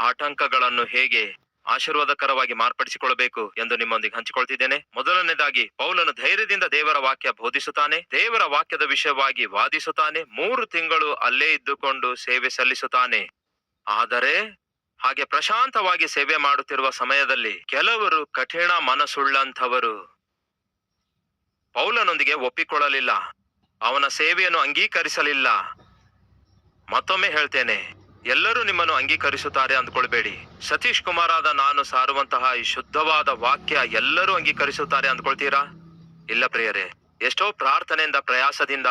ಆಟಂಕಗಳನ್ನು ಹೇಗೆ ಆಶೀರ್ವಾದಕರವಾಗಿ ಮಾರ್ಪಡಿಸಿಕೊಳ್ಳಬೇಕು ಎಂದು ನಿಮ್ಮೊಂದಿಗೆ ಹಂಚಿಕೊಳ್ತಿದ್ದೇನೆ. ಮೊದಲನೇದಾಗಿ ಪೌಲನು ಧೈರ್ಯದಿಂದ ದೇವರ ವಾಕ್ಯ ಬೋಧಿಸುತ್ತಾನೆ, ದೇವರ ವಾಕ್ಯದ ವಿಷಯವಾಗಿ ವಾದಿಸುತ್ತಾನೆ, ಮೂರು ತಿಂಗಳು ಅಲ್ಲೇ ಇದ್ದುಕೊಂಡು ಸೇವೆ ಸಲ್ಲಿಸುತ್ತಾನೆ. ಆದರೆ ಹಾಗೆ ಪ್ರಶಾಂತವಾಗಿ ಸೇವೆ ಮಾಡುತ್ತಿರುವ ಸಮಯದಲ್ಲಿ ಕೆಲವರು ಕಠಿಣ ಮನಸ್ಸುಳ್ಳಂಥವರು. ಪೌಲನೊಂದಿಗೆ ಒಪ್ಪಿಕೊಳ್ಳಲಿಲ್ಲ, ಅವನ ಸೇವೆಯನ್ನು ಅಂಗೀಕರಿಸಲಿಲ್ಲ. ಮತ್ತೊಮ್ಮೆ ಹೇಳ್ತೇನೆ ಎಲ್ಲರೂ ನಿಮ್ಮನ್ನು ಅಂಗೀಕರಿಸುತ್ತಾರೆ ಅಂದ್ಕೊಳ್ಬೇಡಿ. ಸತೀಶ್ ಕುಮಾರಾದ ನಾನು ಸಾರುವಂತಹ ಈ ಶುದ್ಧವಾದ ವಾಕ್ಯ ಎಲ್ಲರೂ ಅಂಗೀಕರಿಸುತ್ತಾರೆ ಅಂದ್ಕೊಳ್ತೀರಾ? ಇಲ್ಲ ಪ್ರಿಯರೇ, ಎಷ್ಟೋ ಪ್ರಾರ್ಥನೆಯಿಂದ, ಪ್ರಯಾಸದಿಂದ,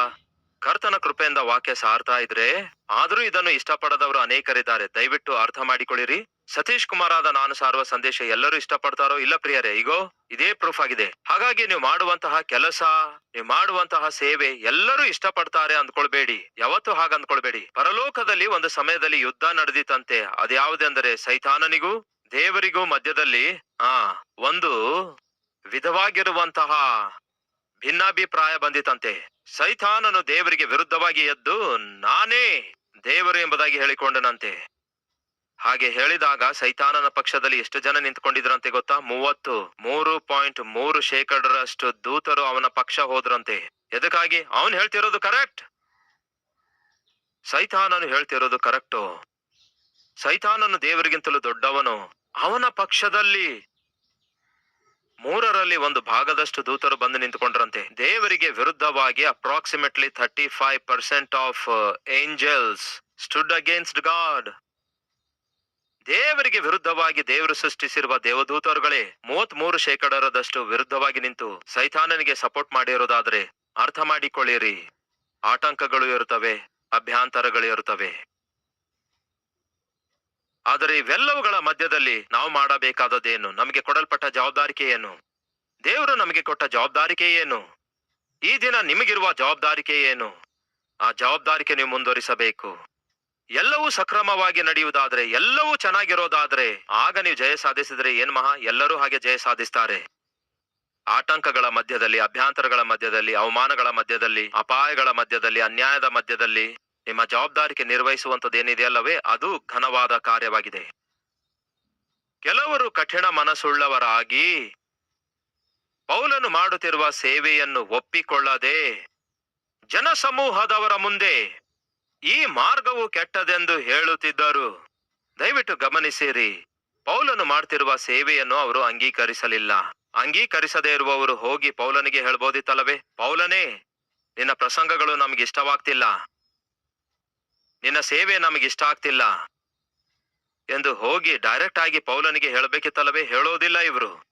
ಕರ್ತನ ಕೃಪೆಯಿಂದ ವಾಕ್ಯ ಸಾರ್ತಾ ಇದ್ರೆ ಆದ್ರೂ ಇದನ್ನು ಇಷ್ಟಪಡದವರು ಅನೇಕರಿದ್ದಾರೆ. ದಯವಿಟ್ಟು ಅರ್ಥ ಮಾಡಿಕೊಳ್ಳಿರಿ. ಸತೀಶ್ ಕುಮಾರಾದ ನಾನು ಸಾರುವ ಸಂದೇಶ ಎಲ್ಲರೂ ಇಷ್ಟಪಡ್ತಾರೋ ಇಲ್ಲ ಪ್ರಿಯರೇ ಈಗೋ ಇದೇ ಪ್ರೂಫ್ ಆಗಿದೆ. ಹಾಗಾಗಿ ನೀವು ಮಾಡುವಂತಹ ಕೆಲಸ, ನೀವು ಮಾಡುವಂತಹ ಸೇವೆ ಎಲ್ಲರೂ ಇಷ್ಟಪಡ್ತಾರೆ ಅಂದ್ಕೊಳ್ಬೇಡಿ. ಯಾವತ್ತೂ ಹಾಗ ಅಂದ್ಕೊಳ್ಬೇಡಿ. ಪರಲೋಕದಲ್ಲಿ ಒಂದು ಸಮಯದಲ್ಲಿ ಯುದ್ಧ ನಡೆದಿತ್ತಂತೆ. ಅದ್ಯಾವುದೆಂದರೆ ಸೈತಾನನಿಗೂ, ದೇವರಿಗೂ ಮಧ್ಯದಲ್ಲಿ, ಆ, ಒಂದು ವಿಧವಾಗಿರುವಂತಹ ಭಿನ್ನಾಭಿಪ್ರಾಯ ಬಂದಿತಂತೆ ಸೈತಾನನು ದೇವರಿಗೆ ವಿರುದ್ಧವಾಗಿ ಎದ್ದು, ನಾನೇ ದೇವರು ಎಂಬುದಾಗಿ ಹೇಳಿಕೊಂಡನಂತೆ. ಹಾಗೆ ಹೇಳಿದಾಗ ಸೈತಾನನ ಪಕ್ಷದಲ್ಲಿ ಎಷ್ಟು ಜನ ನಿಂತ್ಕೊಂಡಿದ್ರಂತೆ ಗೊತ್ತಾ? ಮೂವತ್ತು. ಮೂರು ಪಾಯಿಂಟ್ ಮೂರು ಶೇಕಡರಷ್ಟು ದೂತರು ಅವನ ಪಕ್ಷ ಹೋದ್ರಂತೆ. ಎದಕ್ಕಾಗಿ? ಅವನು ಹೇಳ್ತಿರೋದು ಕರೆಕ್ಟ್. ಸೈತಾನನು ಹೇಳ್ತಿರೋದು ಕರೆಕ್ಟು. ಸೈತಾನನು ದೇವರಿಗಿಂತಲೂ ದೊಡ್ಡವನು. ಅವನ ಪಕ್ಷದಲ್ಲಿ ಮೂರರಲ್ಲಿ ಒಂದು ಭಾಗದಷ್ಟು ದೂತರು ಬಂದು ನಿಂತುಕೊಂಡ್ರಂತೆ. ದೇವರಿಗೆ ವಿರುದ್ಧವಾಗಿ approximately thirty five percent of angels stood against God ದೇವರಿಗೆ ವಿರುದ್ಧವಾಗಿ ದೇವರು ಸೃಷ್ಟಿಸಿರುವ ದೇವದೂತರುಗಳೇ ಮೂವತ್ ಮೂರು ಶೇಕಡರದಷ್ಟು ವಿರುದ್ಧವಾಗಿ ನಿಂತು ಸೈತಾನನಿಗೆ ಸಪೋರ್ಟ್ ಮಾಡಿರೋದಾದ್ರೆ ಅರ್ಥ ಮಾಡಿಕೊಳ್ಳಿರಿ. ಆಟಂಕಗಳು ಇರುತ್ತವೆ, ಅಭ್ಯಂತರಗಳು ಇರುತ್ತವೆ. ಆದರೆ ಇವೆಲ್ಲವುಗಳ ಮಧ್ಯದಲ್ಲಿ ನಾವು ಮಾಡಬೇಕಾದದ್ದೇನು? ನಮಗೆ ಕೊಡಲ್ಪಟ್ಟ ಜವಾಬ್ದಾರಿಕೆ ಏನು? ದೇವರು ನಮಗೆ ಕೊಟ್ಟ ಜವಾಬ್ದಾರಿಕೆ ಏನು? ಈ ದಿನ ನಿಮಗಿರುವ ಜವಾಬ್ದಾರಿಕೆ ಏನು? ಆ ಜವಾಬ್ದಾರಿಕೆ ನೀವು ಮುಂದುವರಿಸಬೇಕು. ಎಲ್ಲವೂ ಸಕ್ರಮವಾಗಿ ನಡೆಯುವುದಾದ್ರೆ, ಎಲ್ಲವೂ ಚೆನ್ನಾಗಿರೋದಾದ್ರೆ, ಆಗ ನೀವು ಜಯ ಸಾಧಿಸಿದ್ರೆ ಏನ್ ಮಹಾ? ಎಲ್ಲರೂ ಹಾಗೆ ಜಯ ಸಾಧಿಸ್ತಾರೆ. ಆಟಂಕಗಳ ಮಧ್ಯದಲ್ಲಿ, ಅಭ್ಯಂತರಗಳ ಮಧ್ಯದಲ್ಲಿ, ಅವಮಾನಗಳ ಮಧ್ಯದಲ್ಲಿ, ಅಪಾಯಗಳ ಮಧ್ಯದಲ್ಲಿ, ಅನ್ಯಾಯದ ಮಧ್ಯದಲ್ಲಿ ನಿಮ್ಮ ಜವಾಬ್ದಾರಿಕೆ ನಿರ್ವಹಿಸುವಂತದ್ದು ಏನಿದೆಯಲ್ಲವೇ ಅದು ಘನವಾದ ಕಾರ್ಯವಾಗಿದೆ. ಕೆಲವರು ಕಠಿಣ ಮನಸ್ಸುಳ್ಳವರಾಗಿ ಪೌಲನು ಮಾಡುತ್ತಿರುವ ಸೇವೆಯನ್ನು ಒಪ್ಪಿಕೊಳ್ಳದೆ ಜನಸಮೂಹದವರ ಮುಂದೆ ಈ ಮಾರ್ಗವು ಕೆಟ್ಟದೆಂದು ಹೇಳುತ್ತಿದ್ದರು. ದಯವಿಟ್ಟು ಗಮನಿಸಿರಿ. ಪೌಲನು ಮಾಡ್ತಿರುವ ಸೇವೆಯನ್ನು ಅವರು ಅಂಗೀಕರಿಸಲಿಲ್ಲ. ಅಂಗೀಕರಿಸದೇ ಇರುವವರು ಹೋಗಿ ಪೌಲನಿಗೆ ಹೇಳ್ಬೋದಿತ್ತಲ್ಲವೇ? ಪೌಲನೇ, ನಿನ್ನ ಪ್ರಸಂಗಗಳು ನಮಗೆ ಇಷ್ಟವಾಗ್ತಿಲ್ಲ. ನಿನ್ನ ಸೇವೆ ನಮಗೆ ಇಷ್ಟ ಆಗ್ತಿಲ್ಲ ಎಂದು ಹೋಗಿ ಡೈರೆಕ್ಟ್ ಆಗಿ ಪೌಲನಿಗೆ ಹೇಳಬೇಕಿತ್ತಲ್ಲವೇ? ಹೇಳೋದಿಲ್ಲ ಇವರು.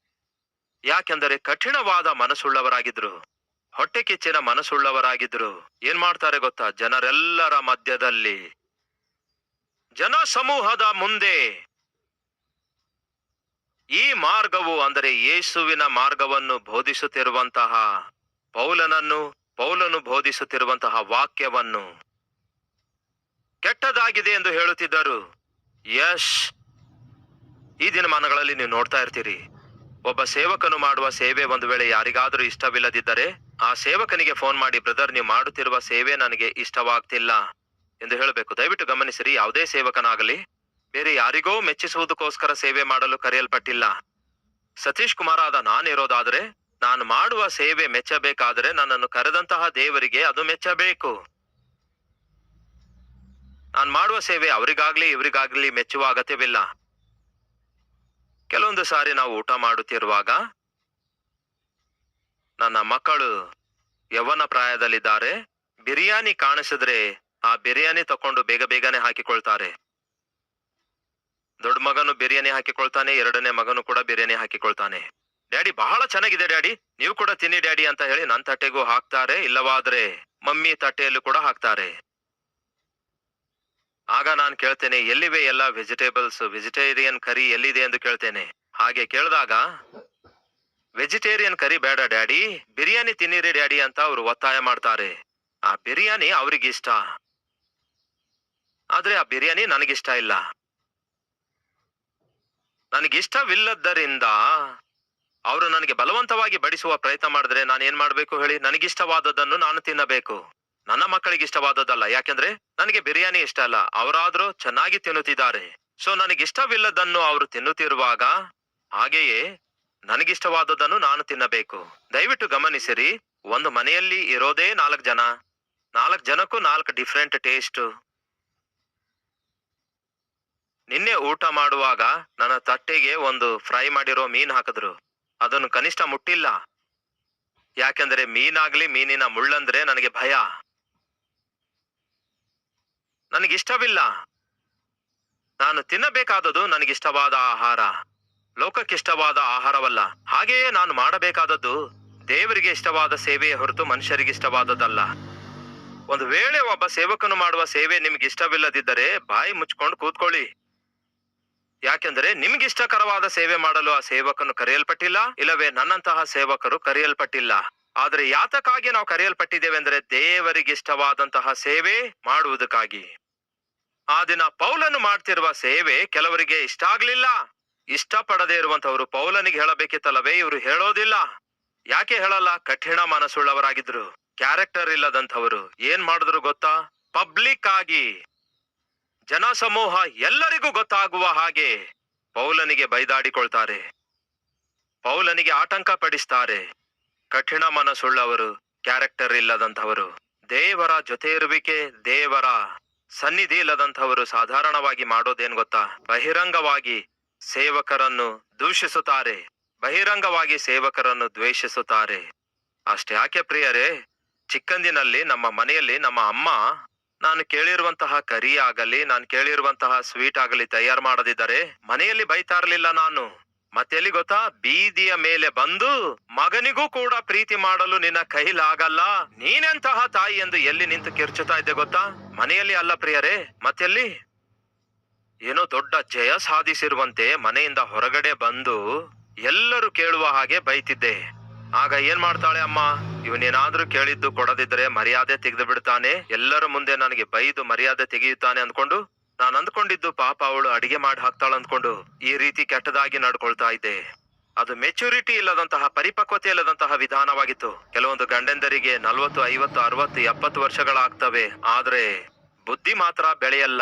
ಯಾಕೆಂದರೆ ಕಠಿಣವಾದ ಮನಸ್ಸುಳ್ಳವರಾಗಿದ್ರು. ಹೊಟ್ಟೆ ಕಿಚ್ಚಿನ ಮನಸ್ಸುಳ್ಳವರಾಗಿದ್ರು ಏನ್ ಮಾಡ್ತಾರೆ ಗೊತ್ತಾ? ಜನರೆಲ್ಲರ ಮಧ್ಯದಲ್ಲಿ. ಜನ ಸಮೂಹದ ಮುಂದೆ. ಈ ಮಾರ್ಗವು ಅಂದರೆ ಯೇಸುವಿನ ಮಾರ್ಗವನ್ನು ಬೋಧಿಸುತ್ತಿರುವಂತಹ ಪೌಲನನ್ನು, ಪೌಲನು ಬೋಧಿಸುತ್ತಿರುವಂತಹ ವಾಕ್ಯವನ್ನು. ಕೆಟ್ಟದಾಗಿದೆ ಎಂದು ಹೇಳುತ್ತಿದ್ದರು. ಯಶ್! ಈ ದಿನಮಾನಗಳಲ್ಲಿ ನೀವು ನೋಡ್ತಾ ಇರ್ತೀರಿ. ಒಬ್ಬ ಸೇವಕನು ಮಾಡುವ ಸೇವೆ ಒಂದು ವೇಳೆ ಯಾರಿಗಾದರೂ ಇಷ್ಟವಿಲ್ಲದಿದ್ದರೆ ಆ ಸೇವಕನಿಗೆ ಫೋನ್ ಮಾಡಿ ಬ್ರದರ್ ನೀವು ಮಾಡುತ್ತಿರುವ ಸೇವೆ ನನಗೆ ಇಷ್ಟವಾಗ್ತಿಲ್ಲ ಎಂದು ಹೇಳಬೇಕು. ದಯವಿಟ್ಟು ಗಮನಿಸಿರಿ, ಯಾವುದೇ ಸೇವಕನಾಗಲಿ, ಬೇರೆ ಯಾರಿಗೋ ಮೆಚ್ಚಿಸುವುದಕ್ಕೋಸ್ಕರ ಸೇವೆ ಮಾಡಲು ಕರೆಯಲ್ಪಟ್ಟಿಲ್ಲ. ಸತೀಶ್ ಕುಮಾರ್ ಆದ ನಾನಿರೋದಾದ್ರೆ, ನಾನು ಮಾಡುವ ಸೇವೆ ಮೆಚ್ಚಬೇಕಾದರೆ ನನ್ನನ್ನು ಕರೆದಂತಹ ದೇವರಿಗೆ ಅದು ಮೆಚ್ಚಬೇಕು. ನಾನು ಮಾಡುವ ಸೇವೆ ಅವರಿಗಾಗ್ಲಿ, ಇವರಿಗಾಗ್ಲಿ ಮೆಚ್ಚುವ ಅಗತ್ಯವಿಲ್ಲ. ಕೆಲವೊಂದು ಸಾರಿ ನಾವು ಊಟ ಮಾಡುತ್ತಿರುವಾಗ ನನ್ನ ಮಕ್ಕಳು ಯವನ ಪ್ರಾಯದಲ್ಲಿದ್ದಾರೆ. ಬಿರಿಯಾನಿ ಕಾಣಿಸಿದ್ರೆ ಆ ಬಿರಿಯಾನಿ ತಕೊಂಡು ಬೇಗ ಬೇಗನೆ ಹಾಕಿಕೊಳ್ತಾರೆ. ದೊಡ್ಡ ಮಗನು ಬಿರಿಯಾನಿ ಹಾಕಿಕೊಳ್ತಾನೆ, ಎರಡನೇ ಮಗನು ಕೂಡ ಬಿರಿಯಾನಿ ಹಾಕಿಕೊಳ್ತಾನೆ. ಡ್ಯಾಡಿ, ಬಹಳ ಚೆನ್ನಾಗಿದೆ ಡ್ಯಾಡಿ. ನೀವು ಕೂಡ ತಿನ್ನಿ ಡ್ಯಾಡಿ ಅಂತ ಹೇಳಿ ನನ್ನ ತಟ್ಟೆಗೂ ಹಾಕ್ತಾರೆ, ಇಲ್ಲವಾದ್ರೆ ಮಮ್ಮಿ ತಟ್ಟೆಯಲ್ಲೂ ಕೂಡ ಹಾಕ್ತಾರೆ. ಆಗ ನಾನು ಕೇಳ್ತೇನೆ, ಎಲ್ಲಿವೆ ಎಲ್ಲ ವೆಜಿಟೇಬಲ್ಸ್ ವೆಜಿಟೇರಿಯನ್ ಕರಿ ಎಲ್ಲಿದೆ ಎಂದು ಕೇಳ್ತೇನೆ. ಹಾಗೆ ಕೇಳಿದಾಗ ವೆಜಿಟೇರಿಯನ್ ಕರಿ ಬೇಡ ಡ್ಯಾಡಿ. ಬಿರಿಯಾನಿ ತಿನ್ನಿರಿ ಡ್ಯಾಡಿ ಅಂತ ಅವರು ಒತ್ತಾಯ ಮಾಡ್ತಾರೆ. ಆ ಬಿರಿಯಾನಿ ಅವ್ರಿಗಿಷ್ಟ ಆದ್ರೆ ಆ ಬಿರಿಯಾನಿ ನನಗಿಷ್ಟ ಇಲ್ಲ. ನನಗಿಷ್ಟವಿಲ್ಲದ್ದರಿಂದ ಅವರು ನನಗೆ ಬಲವಂತವಾಗಿ ಬಡಿಸುವ ಪ್ರಯತ್ನ ಮಾಡಿದ್ರೆ ನಾನು ಏನ್ ಮಾಡ್ಬೇಕು ಹೇಳಿ? ನನಗಿಷ್ಟವಾದದ್ದನ್ನು ನಾನು ತಿನ್ನಬೇಕು. ನನ್ನ ಮಕ್ಕಳಿಗೆ ಇಷ್ಟವಾದದ್ದಲ್ಲ. ಯಾಕೆಂದ್ರೆ ನನಗೆ ಬಿರಿಯಾನಿ ಇಷ್ಟ ಅಲ್ಲ. ಅವರಾದ್ರೂ ಚೆನ್ನಾಗಿ ತಿನ್ನುತ್ತಿದ್ದಾರೆ. ಸೊ ನನಗಿಷ್ಟವಿಲ್ಲದನ್ನು ಅವರು ತಿನ್ನುತ್ತಿರುವಾಗ ಹಾಗೆಯೇ ನನಗಿಷ್ಟವಾದದನ್ನು ನಾನು ತಿನ್ನಬೇಕು. ದಯವಿಟ್ಟು ಗಮನಿಸಿರಿ, ಒಂದು ಮನೆಯಲ್ಲಿ ಇರೋದೇ ನಾಲ್ಕು ಜನ. ನಾಲ್ಕು ಜನಕ್ಕೂ ನಾಲ್ಕು ಡಿಫ್ರೆಂಟ್ ಟೇಸ್ಟ್ ನಿನ್ನೆ ಊಟ ಮಾಡುವಾಗ ನನ್ನ ತಟ್ಟೆಗೆ ಒಂದು ಫ್ರೈ ಮಾಡಿರೋ ಮೀನ್ ಹಾಕಿದ್ರು. ಅದನ್ನು ಕನಿಷ್ಠ ಮುಟ್ಟಿಲ್ಲ. ಯಾಕೆಂದ್ರೆ ಮೀನಾಗ್ಲಿ ಮೀನಿನ ಮುಳ್ಳಂದ್ರೆ ನನಗೆ ಭಯ. ನನಗಿಷ್ಟವಿಲ್ಲ. ನಾನು ತಿನ್ನಬೇಕಾದದು ನನಗಿಷ್ಟವಾದ ಆಹಾರ. ಲೋಕಕ್ಕಿಷ್ಟವಾದ ಆಹಾರವಲ್ಲ. ಹಾಗೆಯೇ ನಾನು ಮಾಡಬೇಕಾದದ್ದು ದೇವರಿಗೆ ಇಷ್ಟವಾದ ಸೇವೆಯ ಹೊರತು ಮನುಷ್ಯರಿಗೆ ಇಷ್ಟವಾದದ್ದಲ್ಲ. ಒಂದು ವೇಳೆ ಒಬ್ಬ ಸೇವಕನು ಮಾಡುವ ಸೇವೆ ನಿಮ್ಗೆ ಇಷ್ಟವಿಲ್ಲದಿದ್ದರೆ ಬಾಯಿ ಮುಚ್ಕೊಂಡು ಕೂತ್ಕೊಳ್ಳಿ. ಯಾಕೆಂದರೆ ನಿಮ್ಗಿಷ್ಟಕರವಾದ ಸೇವೆ ಮಾಡಲು ಆ ಸೇವಕನು ಕರೆಯಲ್ಪಟ್ಟಿಲ್ಲ, ಇಲ್ಲವೇ ನನ್ನಂತಹ ಸೇವಕರು ಕರೆಯಲ್ಪಟ್ಟಿಲ್ಲ. ಆದರೆ ಯಾತಕ್ಕಾಗಿ ನಾವು ಕರೆಯಲ್ಪಟ್ಟಿದ್ದೇವೆ ಅಂದರೆ ದೇವರಿಗೆ ಇಷ್ಟವಾದಂತಹ ಸೇವೆ ಮಾಡುವುದಕ್ಕಾಗಿ. ಆ ದಿನ ಪೌಲನು ಮಾಡ್ತಿರುವ ಸೇವೆ ಕೆಲವರಿಗೆ ಇಷ್ಟ ಆಗ್ಲಿಲ್ಲ. ಇಷ್ಟಪಡದೇ ಇರುವಂತವರು ಪೌಲನಿಗೆ ಹೇಳಬೇಕಿತ್ತಲ್ಲವೇ? ಇವರು ಹೇಳೋದಿಲ್ಲ. ಯಾಕೆ ಹೇಳಲ್ಲ? ಕಠಿಣ ಮನಸ್ಸುಳ್ಳವರಾಗಿದ್ರು. ಕ್ಯಾರೆಕ್ಟರ್ ಇಲ್ಲದಂಥವರು. ಏನ್ ಮಾಡಿದ್ರು ಗೊತ್ತಾ? ಪಬ್ಲಿಕ್ ಆಗಿ. ಜನಸಮೂಹ ಎಲ್ಲರಿಗೂ ಗೊತ್ತಾಗುವ ಹಾಗೆ ಪೌಲನಿಗೆ ಬೈದಾಡಿಕೊಳ್ತಾರೆ. ಪೌಲನಿಗೆ ಆಟಂಕ ಪಡಿಸ್ತಾರೆ. ಕಠಿಣ ಮನಸ್ಸುಳ್ಳವರು, ಕ್ಯಾರೆಕ್ಟರ್ ಇಲ್ಲದಂಥವರು. ದೇವರ ಜೊತೆ ಇರುವಿಕೆ, ದೇವರ ಸನ್ನಿಧಿ ಇಲ್ಲದಂಥವರು ಸಾಧಾರಣವಾಗಿ ಮಾಡೋದೇನ್ ಗೊತ್ತಾ? ಬಹಿರಂಗವಾಗಿ ಸೇವಕರನ್ನು ದೂಷಿಸುತ್ತಾರೆ. ಬಹಿರಂಗವಾಗಿ ಸೇವಕರನ್ನು ದ್ವೇಷಿಸುತ್ತಾರೆ. ಅಷ್ಟೇ ಯಾಕೆ ಪ್ರಿಯರೇ? ಚಿಕ್ಕಂದಿನಲ್ಲಿ ನಮ್ಮ ಮನೆಯಲ್ಲಿ ನಮ್ಮ ಅಮ್ಮ ನಾನು ಕೇಳಿರುವಂತಹ ಕರಿ ಆಗಲಿ, ನಾನು ಕೇಳಿರುವಂತಹ ಸ್ವೀಟ್ ಆಗಲಿ ತಯಾರು ಮಾಡದಿದ್ದರೆ ಮನೆಯಲ್ಲಿ ಬೈತಾ ನಾನು ನಾನು. ಮತ್ತೆಲ್ಲಿ ಗೊತ್ತಾ? ಬೀದಿಯ ಮೇಲೆ ಬಂದು ಮಗನಿಗೂ ಕೂಡ ಪ್ರೀತಿ ಮಾಡಲು ನಿನ್ನ ಕೈಲಾಗಲ್ಲ. ನೀನೆಂತಹ ತಾಯಿ ಎಂದು ಎಲ್ಲಿ ನಿಂತು ಕಿರ್ಚುತ್ತಾ ಇದ್ದೆ ಗೊತ್ತಾ? ಮನೆಯಲ್ಲಿ ಅಲ್ಲ ಪ್ರಿಯರೇ, ಮತ್ತೆಲ್ಲಿ? ಏನೋ ದೊಡ್ಡ ಜಯ ಸಾಧಿಸಿರುವಂತೆ ಮನೆಯಿಂದ ಹೊರಗಡೆ ಬಂದು ಎಲ್ಲರೂ ಕೇಳುವ ಹಾಗೆ ಬೈತಿದ್ದೆ. ಆಗ ಏನ್ ಮಾಡ್ತಾಳೆ ಅಮ್ಮ? ಇವನೇನಾದ್ರೂ ಕೇಳಿದ್ದು ಕೊಡದಿದ್ರೆ ಮರ್ಯಾದೆ ತೆಗೆದು ಬಿಡ್ತಾನೆ, ಎಲ್ಲರ ಮುಂದೆ ನನಗೆ ಬೈದು ಮರ್ಯಾದೆ ತೆಗೆಯುತ್ತಾನೆ ಅಂದ್ಕೊಂಡು ನಾನು ಅಂದ್ಕೊಂಡಿದ್ದು ಪಾಪ ಅವಳು ಅಡಿಗೆ ಮಾಡಿ ಹಾಕ್ತಾಳ ಅಂದ್ಕೊಂಡು ಈ ರೀತಿ ಕೆಟ್ಟದಾಗಿ ನಡ್ಕೊಳ್ತಾ ಇದ್ದೆ. ಅದು ಮೆಚುರಿಟಿ ಇಲ್ಲದಂತಹ, ಪರಿಪಕ್ವತೆ ಇಲ್ಲದಂತಹ ವಿಧಾನವಾಗಿತ್ತು. ಕೆಲವೊಂದು ಗಂಡಂದರಿಗೆ ನಲವತ್ತು, ಐವತ್ತು, ಅರವತ್ತು, ಎಪ್ಪತ್ತು ವರ್ಷಗಳಾಗ್ತವೆ. ಆದ್ರೆ ಬುದ್ಧಿ ಮಾತ್ರ ಬೆಳೆಯಲ್ಲ.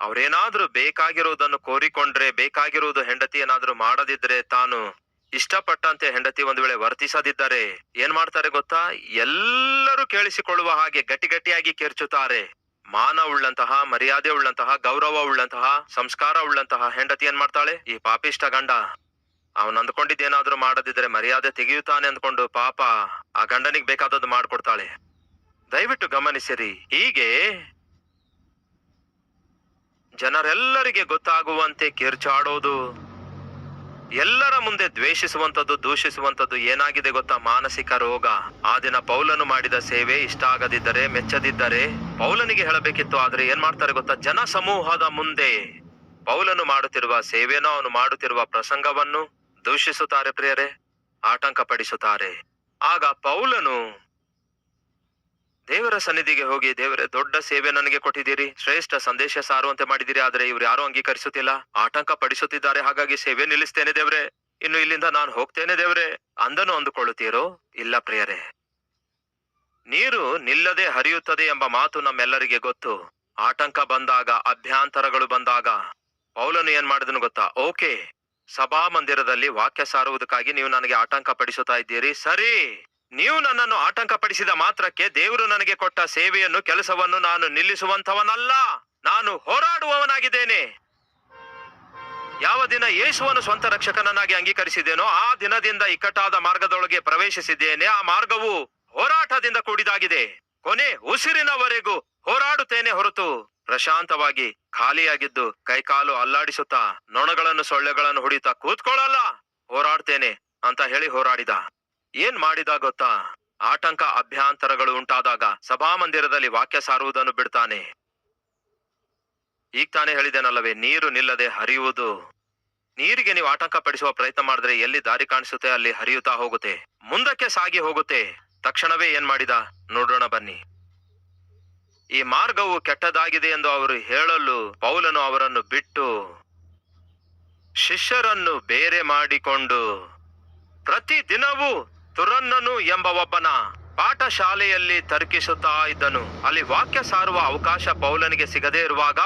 ಅವ್ರೇನಾದ್ರೂ ಬೇಕಾಗಿರುವುದನ್ನು ಕೋರಿಕೊಂಡ್ರೆ ಬೇಕಾಗಿರುವುದು ಹೆಂಡತಿ ಏನಾದ್ರೂ ಮಾಡದಿದ್ರೆ ತಾನು ಇಷ್ಟಪಟ್ಟಂತೆ ಹೆಂಡತಿ ಒಂದು ವೇಳೆ ವರ್ತಿಸದಿದ್ದರೆ ಏನ್ ಮಾಡ್ತಾರೆ ಗೊತ್ತಾ? ಎಲ್ಲರೂ ಕೇಳಿಸಿಕೊಳ್ಳುವ ಹಾಗೆ ಗಟ್ಟಿಗಟ್ಟಿಯಾಗಿ ಕಿರ್ಚುತ್ತಾರೆ. ಮಾನ ಉಳ್ಳಂತಹ ಮರ್ಯಾದೆ ಉಳ್ಳಂತಹ, ಗೌರವ ಉಳ್ಳಂತಹ, ಸಂಸ್ಕಾರ ಉಳ್ಳಂತಹ ಹೆಂಡತಿ ಏನ್ ಮಾಡ್ತಾಳೆ? ಈ ಪಾಪಿಷ್ಟ ಗಂಡ. ಅವನ್ ಅಂದ್ಕೊಂಡಿದ್ದೇನಾದ್ರೂ ಮಾಡದಿದ್ರೆ ಮರ್ಯಾದೆ ತೆಗೆಯುತ್ತಾನೆ ಅಂದ್ಕೊಂಡು ಪಾಪ ಆ ಗಂಡನಿಗೆ ಬೇಕಾದದ್ದು ಮಾಡ್ಕೊಡ್ತಾಳೆ. ದಯವಿಟ್ಟು ಗಮನಿಸಿರಿ. ಹೀಗೆ ಜನರೆಲ್ಲರಿಗೆ ಗೊತ್ತಾಗುವಂತೆ ಕಿರ್ಚಾಡೋದು. ಎಲ್ಲರ ಮುಂದೆ ದ್ವೇಷಿಸುವಂತದ್ದು ದೂಷಿಸುವಂತದ್ದು ಏನಾಗಿದೆ ಗೊತ್ತಾ? ಮಾನಸಿಕ ರೋಗ. ಆ ದಿನ ಪೌಲನು ಮಾಡಿದ ಸೇವೆ ಇಷ್ಟ ಆಗದಿದ್ದರೆ, ಮೆಚ್ಚದಿದ್ದರೆ ಪೌಲನಿಗೆ ಹೇಳಬೇಕಿತ್ತು. ಆದ್ರೆ ಏನ್ ಮಾಡ್ತಾರೆ ಗೊತ್ತಾ? ಜನ ಸಮೂಹದ ಮುಂದೆ ಪೌಲನು ಮಾಡುತ್ತಿರುವ ಸೇವೆನೋ ಅವನು ಮಾಡುತ್ತಿರುವ ಪ್ರಸಂಗವನ್ನು ದೂಷಿಸುತ್ತಾರೆ ಪ್ರಿಯರೇ ಆಟಂಕಪಡಿಸುತ್ತಾರೆ ಆಗ ಪೌಲನು ದೇವರ ಸನ್ನಿಧಿಗೆ ಹೋಗಿ, ದೇವರ, ದೊಡ್ಡ ಸೇವೆ ನನಗೆ ಕೊಟ್ಟಿದ್ದೀರಿ. ಶ್ರೇಷ್ಠ ಸಂದೇಶ ಸಾರುವಂತೆ ಮಾಡಿದಿರಿ ಆದರೆ ಇವ್ರು ಯಾರು ಅಂಗೀಕರಿಸುತ್ತಿಲ್ಲ. ಆಟಂಕ ಪಡಿಸುತ್ತಿದ್ದಾರೆ, ಹಾಗಾಗಿ ಸೇವೆ ನಿಲ್ಲಿಸ್ತೇನೆ ದೇವ್ರೆ. ಇನ್ನು ಇಲ್ಲಿಂದ ನಾನು ಹೋಗ್ತೇನೆ ದೇವ್ರೆ. ಅಂದನು ಅಂದುಕೊಳ್ಳುತ್ತೀರೋ? ಇಲ್ಲ ಪ್ರಿಯರೇ. ನೀರು ನಿಲ್ಲದೆ ಹರಿಯುತ್ತದೆ ಎಂಬ ಮಾತು ನಮ್ಮೆಲ್ಲರಿಗೆ ಗೊತ್ತು. ಆಟಂಕ ಬಂದಾಗ, ಅಭ್ಯಾಂತರಗಳು ಬಂದಾಗ, ಪೌಲನು ಏನ್ ಮಾಡಿದನು ಗೊತ್ತಾ? ಓಕೆ, ಸಭಾ ಮಂದಿರದಲ್ಲಿ ವಾಕ್ಯ ಸಾರುವುದಕ್ಕಾಗಿ ನೀವು ನನಗೆ ಆಟಂಕ ಪಡಿಸುತ್ತಾ ಇದ್ದೀರಿ. ಸರಿ. ನೀವು ನನ್ನನ್ನು ಆಟಂಕ ಪಡಿಸಿದ ಮಾತ್ರಕ್ಕೆ ದೇವರು ನನಗೆ ಕೊಟ್ಟ ಸೇವೆಯನ್ನು, ಕೆಲಸವನ್ನು ನಾನು ನಿಲ್ಲಿಸುವಂತವನಲ್ಲ ನಾನು ಹೋರಾಡುವವನಾಗಿದ್ದೇನೆ. ಯಾವ ದಿನ ಯೇಸುವನ್ನು ಸ್ವಂತ ರಕ್ಷಕನನ್ನಾಗಿ ಅಂಗೀಕರಿಸಿದ್ದೇನೋ, ಆ ದಿನದಿಂದ ಇಕ್ಕಟ್ಟಾದ ಮಾರ್ಗದೊಳಗೆ ಪ್ರವೇಶಿಸಿದ್ದೇನೆ. ಆ ಮಾರ್ಗವು ಹೋರಾಟದಿಂದ ಕೂಡಿದಾಗಿದೆ. ಕೊನೆ ಉಸಿರಿನವರೆಗೂ ಹೋರಾಡುತ್ತೇನೆ ಹೊರತು ಪ್ರಶಾಂತವಾಗಿ ಖಾಲಿಯಾಗಿದ್ದು ಕೈಕಾಲು ಅಲ್ಲಾಡಿಸುತ್ತಾ, ನೊಣಗಳನ್ನು ಸೊಳ್ಳೆಗಳನ್ನು ಹೊಡಿತಾ ಕೂತ್ಕೊಳ್ಳಲ್ಲ. ಹೋರಾಡ್ತೇನೆ ಅಂತ ಹೇಳಿ ಹೋರಾಡಿದ. ಏನ್ ಮಾಡಿದ ಗೊತ್ತಾ? ಆಟಂಕ ಅಭ್ಯಂತರಗಳು ಉಂಟಾದಾಗ ಸಭಾಮಂದಿರದಲ್ಲಿ ವಾಕ್ಯ ಸಾರುವುದನ್ನು ಬಿಡ್ತಾನೆ. ಈಗ ತಾನೇ ಹೇಳಿದೆನಲ್ಲವೇ, ನೀರು ನಿಲ್ಲದೆ ಹರಿಯುವುದು. ನೀರಿಗೆ ನೀವು ಆಟಂಕ ಪಡಿಸುವ ಪ್ರಯತ್ನ ಮಾಡಿದ್ರೆ ಎಲ್ಲಿ ದಾರಿ ಕಾಣಿಸುತ್ತೆ, ಅಲ್ಲಿ ಹರಿಯುತ್ತಾ ಹೋಗುತ್ತೆ. ಮುಂದಕ್ಕೆ ಸಾಗಿ ಹೋಗುತ್ತೆ. ತಕ್ಷಣವೇ ಏನ್ ಮಾಡಿದ? ನೋಡೋಣ ಬನ್ನಿ. ಈ ಮಾರ್ಗವು ಕೆಟ್ಟದಾಗಿದೆ ಎಂದು ಅವರು ಹೇಳಲು ಪೌಲನು ಅವರನ್ನು ಬಿಟ್ಟು ಶಿಷ್ಯರನ್ನು ಬೇರೆ ಮಾಡಿಕೊಂಡು ಪ್ರತಿ ದಿನವೂ ತುರನ್ನನು ಎಂಬ ಒಬ್ಬನ ಪಾಠಶಾಲೆಯಲ್ಲಿ ತರ್ಕಿಸುತ್ತಾ ಇದ್ದನು. ಅಲ್ಲಿ ವಾಕ್ಯ ಸಾರುವ ಅವಕಾಶ ಪೌಲನಿಗೆ ಸಿಗದೇ ಇರುವಾಗ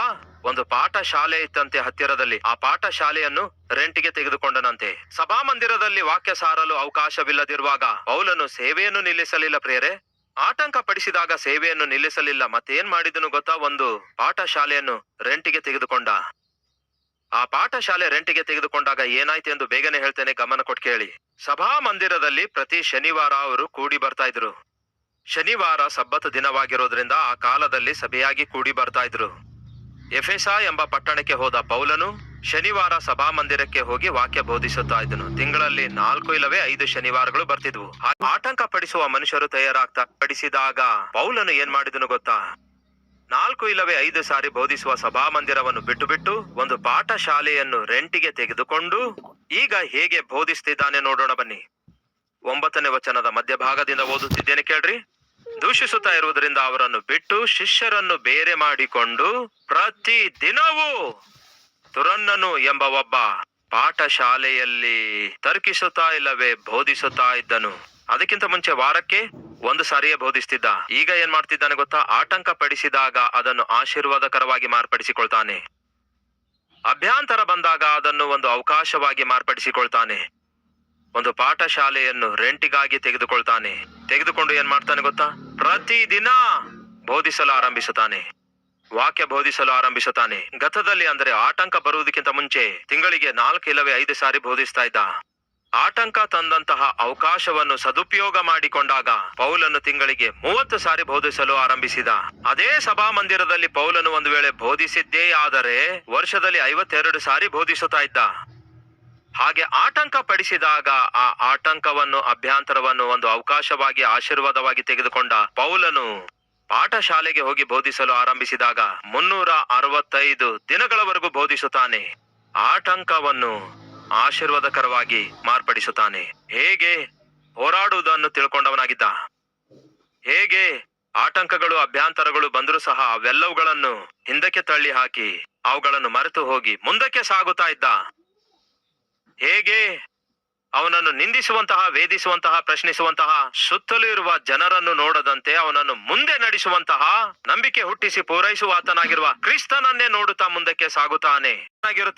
ಒಂದು ಪಾಠ ಶಾಲೆ ಇತ್ತಂತೆ ಹತ್ತಿರದಲ್ಲಿ. ಆ ಪಾಠಶಾಲೆಯನ್ನು ರೆಂಟ್ಗೆ ತೆಗೆದುಕೊಂಡನಂತೆ. ಸಭಾಮಂದಿರದಲ್ಲಿ ವಾಕ್ಯ ಸಾರಲು ಅವಕಾಶವಿಲ್ಲದಿರುವಾಗ ಪೌಲನು ಸೇವೆಯನ್ನು ನಿಲ್ಲಿಸಲಿಲ್ಲ ಪ್ರೇರೆ ಆಟಂಕ ಪಡಿಸಿದಾಗ ಸೇವೆಯನ್ನು ನಿಲ್ಲಿಸಲಿಲ್ಲ. ಮತ್ತೇನ್ ಮಾಡಿದನು ಗೊತ್ತಾ? ಒಂದು ಪಾಠಶಾಲೆಯನ್ನು ರೆಂಟಿಗೆ ತೆಗೆದುಕೊಂಡ. ಆ ಪಾಠ ಶಾಲೆ ರೆಂಟಿಗೆ ತೆಗೆದುಕೊಂಡಾಗ ಏನಾಯ್ತು ಎಂದು ಬೇಗನೆ ಹೇಳ್ತೇನೆ, ಗಮನ ಕೊಟ್ಟು ಕೇಳಿ. ಸಭಾ ಮಂದಿರದಲ್ಲಿ ಪ್ರತಿ ಶನಿವಾರ ಅವರು ಕೂಡಿ ಬರ್ತಾ ಇದ್ರು. ಶನಿವಾರ ಸಬ್ಬತ್ ದಿನವಾಗಿರೋದ್ರಿಂದ ಆ ಕಾಲದಲ್ಲಿ ಸಭೆಯಾಗಿ ಕೂಡಿ ಬರ್ತಾ ಇದ್ರು. ಎಫೆಸಾ ಎಂಬ ಪಟ್ಟಣಕ್ಕೆ ಹೋದ ಪೌಲನು ಶನಿವಾರ ಸಭಾ ಮಂದಿರಕ್ಕೆ ಹೋಗಿ ವಾಕ್ಯ ಬೋಧಿಸುತ್ತಾ ಇದ್ದನು. ತಿಂಗಳಲ್ಲಿ ನಾಲ್ಕು ಇಲ್ಲವೇ ಐದು ಶನಿವಾರಗಳು ಬರ್ತಿದ್ವು. ಆ ಆಟಂಕ ಪಡಿಸುವ ಮನುಷ್ಯರು ತಯಾರಾಗ್ತಾ ಪಡಿಸಿದಾಗ ಪೌಲನು ಏನ್ ಮಾಡಿದನು ಗೊತ್ತಾ? ನಾಲ್ಕು ಇಲ್ಲವೇ ಐದು ಸಾರಿ ಬೋಧಿಸುವ ಸಭಾ ಮಂದಿರವನ್ನು ಬಿಟ್ಟು ಬಿಟ್ಟು ಒಂದು ಪಾಠ ಶಾಲೆಯನ್ನು ರೆಂಟಿಗೆ ತೆಗೆದುಕೊಂಡು ಈಗ ಹೇಗೆ ಬೋಧಿಸ್ತಿದ್ದಾನೆ ನೋಡೋಣ ಬನ್ನಿ. ಒಂಬತ್ತನೇ ವಚನದ ಮಧ್ಯಭಾಗದಿಂದ ಓದುತ್ತಿದ್ದೇನೆ ಕೇಳ್ರಿ. ದೂಷಿಸುತ್ತಾ ಇರುವುದರಿಂದ ಅವರನ್ನು ಬಿಟ್ಟು ಶಿಷ್ಯರನ್ನು ಬೇರೆ ಮಾಡಿಕೊಂಡು ಪ್ರತಿ ದಿನವೂ ತುರನ್ನನು ಎಂಬ ಒಬ್ಬ ಪಾಠಶಾಲೆಯಲ್ಲಿ ತರ್ಕಿಸುತ್ತಾ ಇಲ್ಲವೇ ಬೋಧಿಸುತ್ತಾ ಇದ್ದನು. ಅದಕ್ಕಿಂತ ಮುಂಚೆ ವಾರಕ್ಕೆ ಒಂದು ಸಾರಿಯೇ ಬೋಧಿಸ್ತಿದ್ದ. ಈಗ ಏನ್ ಮಾಡ್ತಿದ್ದಾನೆ ಗೊತ್ತಾ? ಆಟಂಕ ಪಡಿಸಿದಾಗ ಅದನ್ನು ಆಶೀರ್ವಾದಕರವಾಗಿ ಮಾರ್ಪಡಿಸಿಕೊಳ್ತಾನೆ. ಅಭ್ಯಾಂತರ ಬಂದಾಗ ಅದನ್ನು ಒಂದು ಅವಕಾಶವಾಗಿ ಮಾರ್ಪಡಿಸಿಕೊಳ್ತಾನೆ. ಒಂದು ಪಾಠಶಾಲೆಯನ್ನು ರೆಂಟಿಗಾಗಿ ತೆಗೆದುಕೊಳ್ತಾನೆ. ತೆಗೆದುಕೊಂಡು ಏನ್ ಮಾಡ್ತಾನೆ ಗೊತ್ತಾ? ಪ್ರತಿದಿನ ಬೋಧಿಸಲು ಆರಂಭಿಸುತ್ತಾನೆ. ವಾಕ್ಯ ಬೋಧಿಸಲು ಆರಂಭಿಸುತ್ತಾನೆ. ಗತದಲ್ಲಿ ಅಂದರೆ ಆಟಂಕ ಬರುವುದಕ್ಕಿಂತ ಮುಂಚೆ ತಿಂಗಳಿಗೆ ನಾಲ್ಕು ಇಲ್ಲವೇ ಐದು ಸಾರಿ ಬೋಧಿಸ್ತಾ ಇದ್ದ. ಆಟಂಕ ತಂದಂತಹ ಅವಕಾಶವನ್ನು ಸದುಪಯೋಗ ಮಾಡಿಕೊಂಡಾಗ ಪೌಲನ್ನು ತಿಂಗಳಿಗೆ ಮೂವತ್ತು ಸಾರಿ ಬೋಧಿಸಲು ಆರಂಭಿಸಿದ. ಅದೇ ಸಭಾ ಮಂದಿರದಲ್ಲಿ ಪೌಲನು ಒಂದು ವೇಳೆ ಬೋಧಿಸಿದ್ದೇ ಆದರೆ ವರ್ಷದಲ್ಲಿ ಐವತ್ತೆರಡು ಸಾರಿ ಬೋಧಿಸುತ್ತಾ ಇದ್ದ. ಹಾಗೆ ಆಟಂಕ ಪಡಿಸಿದಾಗ ಆ ಆಟಂಕವನ್ನು ಅಭ್ಯಂತರವನ್ನು ಒಂದು ಅವಕಾಶವಾಗಿ, ಆಶೀರ್ವಾದವಾಗಿ ತೆಗೆದುಕೊಂಡ ಪೌಲನು ಪಾಠಶಾಲೆಗೆ ಹೋಗಿ ಬೋಧಿಸಲು ಆರಂಭಿಸಿದಾಗ ಮುನ್ನೂರ ಅರವತ್ತೈದು ದಿನಗಳವರೆಗೂ ಬೋಧಿಸುತ್ತಾನೆ. ಆಟಂಕವನ್ನು ಆಶೀರ್ವಾದಕರವಾಗಿ ಮಾರ್ಪಡಿಸುತ್ತಾನೆ. ಹೇಗೆ? ಹೋರಾಡುವುದನ್ನು ತಿಳ್ಕೊಂಡವನಾಗಿದ್ದ. ಹೇಗೆ? ಆಟಂಕಗಳು ಅಭ್ಯಂತರಗಳು ಬಂದರೂ ಸಹ ಅವೆಲ್ಲವುಗಳನ್ನು ಹಿಂದಕ್ಕೆ ತಳ್ಳಿ ಹಾಕಿ ಅವುಗಳನ್ನು ಮರೆತು ಹೋಗಿ ಮುಂದಕ್ಕೆ ಸಾಗುತ್ತಾ ಇದ್ದ. ಹೇಗೆ? ಅವನನ್ನು ನಿಂದಿಸುವಂತಹ, ವೇದಿಸುವಂತಹ, ಪ್ರಶ್ನಿಸುವಂತಹ, ಸುತ್ತಲೂ ಇರುವ ಜನರನ್ನು ನೋಡದಂತೆ ಅವನನ್ನು ಮುಂದೆ ನಡೆಸುವಂತಹ, ನಂಬಿಕೆ ಹುಟ್ಟಿಸಿ ಪೂರೈಸುವ ಆತನಾಗಿರುವ ಕ್ರಿಸ್ತನನ್ನೇ ನೋಡುತ್ತಾ ಮುಂದಕ್ಕೆ ಸಾಗುತ್ತಾನೆ.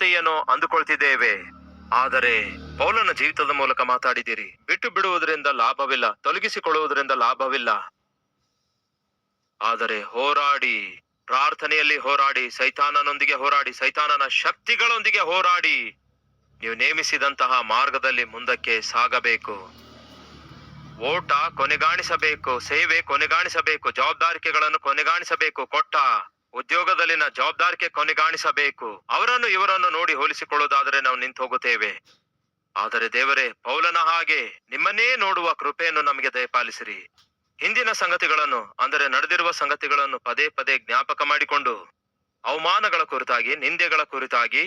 ಏನೋ ಅಂದುಕೊಳ್ತಿದ್ದೇವೆ. ಆದರೆ ಪೌಲನ ಜೀವಿತದ ಮೂಲಕ ಮಾತಾಡಿದಿರಿ ಬಿಟ್ಟು ಬಿಡುವುದರಿಂದ ಲಾಭವಿಲ್ಲ, ತೊಲಗಿಸಿಕೊಳ್ಳುವುದರಿಂದ ಲಾಭವಿಲ್ಲ. ಆದರೆ ಹೋರಾಡಿ, ಪ್ರಾರ್ಥನೆಯಲ್ಲಿ ಹೋರಾಡಿ, ಸೈತಾನನೊಂದಿಗೆ ಹೋರಾಡಿ, ಸೈತಾನನ ಶಕ್ತಿಗಳೊಂದಿಗೆ ಹೋರಾಡಿ, ನೀವು ನೇಮಿಸಿದಂತಹ ಮಾರ್ಗದಲ್ಲಿ ಮುಂದಕ್ಕೆ ಸಾಗಬೇಕು. ಓಟ ಕೊನೆಗಾಣಿಸಬೇಕು, ಸೇವೆ ಕೊನೆಗಾಣಿಸಬೇಕು, ಜವಾಬ್ದಾರಿಕೆಗಳನ್ನು ಕೊನೆಗಾಣಿಸಬೇಕು, ಕೊಟ್ಟ ಉದ್ಯೋಗದಲ್ಲಿನ ಜವಾಬ್ದಾರಿಕೆ ಕೊನೆಗಾಣಿಸಬೇಕು. ಅವರನ್ನು ಇವರನ್ನು ನೋಡಿ ಹೋಲಿಸಿಕೊಳ್ಳುವುದಾದರೆ ನಾವು ನಿಂತು ಹೋಗುತ್ತೇವೆ. ಆದರೆ ದೇವರೇ, ಪೌಲನ ಹಾಗೆ ನಿಮ್ಮನ್ನೇ ನೋಡುವ ಕೃಪೆಯನ್ನು ನಮಗೆ ದಯಪಾಲಿಸಿರಿ. ಹಿಂದಿನ ಸಂಗತಿಗಳನ್ನು, ಅಂದರೆ ನಡೆದಿರುವ ಸಂಗತಿಗಳನ್ನು ಪದೇ ಪದೇ ಜ್ಞಾಪಕ ಮಾಡಿಕೊಂಡು, ಅವಮಾನಗಳ ಕುರಿತಾಗಿ, ನಿಂದೆಗಳ ಕುರಿತಾಗಿ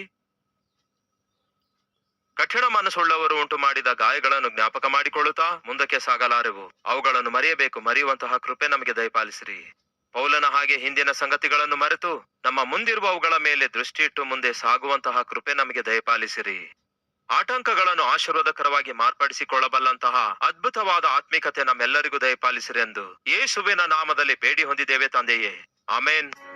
ಕಠಿಣ ಮನಸ್ಸುಳ್ಳವರು ಉಂಟು ಮಾಡಿದ ಗಾಯಗಳನ್ನು ಜ್ಞಾಪಕ ಮಾಡಿಕೊಳ್ಳುತ್ತಾ ಮುಂದಕ್ಕೆ ಸಾಗಲಾರೆವು. ಅವುಗಳನ್ನು ಮರೆಯಬೇಕು, ಮರೆಯುವಂತಹ ಕೃಪೆ ನಮಗೆ ದಯಪಾಲಿಸಿರಿ. ಪೌಲನ ಹಾಗೆ ಹಿಂದಿನ ಸಂಗತಿಗಳನ್ನು ಮರೆತು ನಮ್ಮ ಮುಂದಿರುವವುಗಳ ಮೇಲೆ ದೃಷ್ಟಿ ಇಟ್ಟು ಮುಂದೆ ಸಾಗುವಂತಹ ಕೃಪೆ ನಮಗೆ ದಯಪಾಲಿಸಿರಿ. ಆಟಂಕಗಳನ್ನು ಆಶೀರ್ವಾದಕರವಾಗಿ ಮಾರ್ಪಡಿಸಿಕೊಳ್ಳಬಲ್ಲಂತಹ ಅದ್ಭುತವಾದ ಆತ್ಮಿಕತೆ ನಮ್ಮೆಲ್ಲರಿಗೂ ದಯಪಾಲಿಸಿರಿ ಎಂದು ಯೇಸುವಿನ ನಾಮದಲ್ಲಿ ಬೇಡಿ ಹೊಂದಿದ್ದೇವೆ ತಂದೆಯೇ. ಆಮೇನ್.